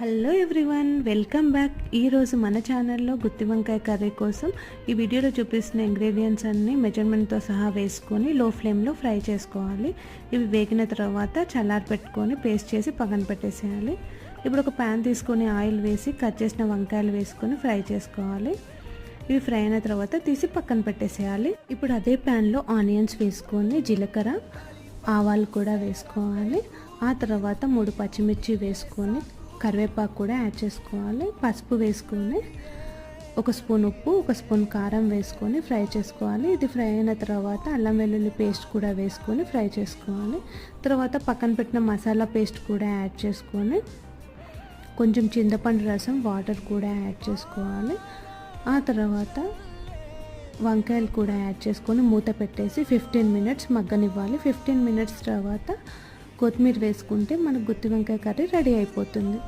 Hello everyone welcome back ఈరోజు మన ఛానల్లో గుత్తి వంకాయ కర్రీ కోసం ఈ వీడియోలో చూపిస్తున్న ఇంగ్రీడియంట్స్ అన్నీ మెజర్మెంట్తో సహా వేసుకొని లో ఫ్లేమ్లో ఫ్రై చేసుకోవాలి. ఇవి వేగిన తర్వాత చల్లారి పెట్టుకొని పేస్ట్ చేసి పక్కన పెట్టేసేయాలి. ఇప్పుడు ఒక ప్యాన్ తీసుకొని ఆయిల్ వేసి కట్ చేసిన వంకాయలు వేసుకొని ఫ్రై చేసుకోవాలి. ఇవి ఫ్రై అయిన తర్వాత తీసి పక్కన పెట్టేసేయాలి. ఇప్పుడు అదే ప్యాన్లో ఆనియన్స్ వేసుకొని జీలకర్ర ఆవాలు కూడా వేసుకోవాలి. ఆ తర్వాత మూడు పచ్చిమిర్చి వేసుకొని కరివేపాకు కూడా యాడ్ చేసుకోవాలి. పసుపు వేసుకొని ఒక స్పూన్ ఉప్పు ఒక స్పూన్ కారం వేసుకొని ఫ్రై చేసుకోవాలి. ఇది ఫ్రై అయిన తర్వాత అల్లం వెల్లుల్లి పేస్ట్ కూడా వేసుకొని ఫ్రై చేసుకోవాలి. తర్వాత పక్కన పెట్టిన మసాలా పేస్ట్ కూడా యాడ్ చేసుకొని కొంచెం చింతపండు రసం వాటర్ కూడా యాడ్ చేసుకోవాలి. ఆ తర్వాత వంకాయలు కూడా యాడ్ చేసుకొని మూత పెట్టేసి ఫిఫ్టీన్ మినిట్స్ మగ్గనివ్వాలి. ఫిఫ్టీన్ మినిట్స్ తర్వాత కొత్తిమీర వేసుకుంటే మనకు గుత్తి వంకాయ కర్రీ రెడీ అయిపోతుంది.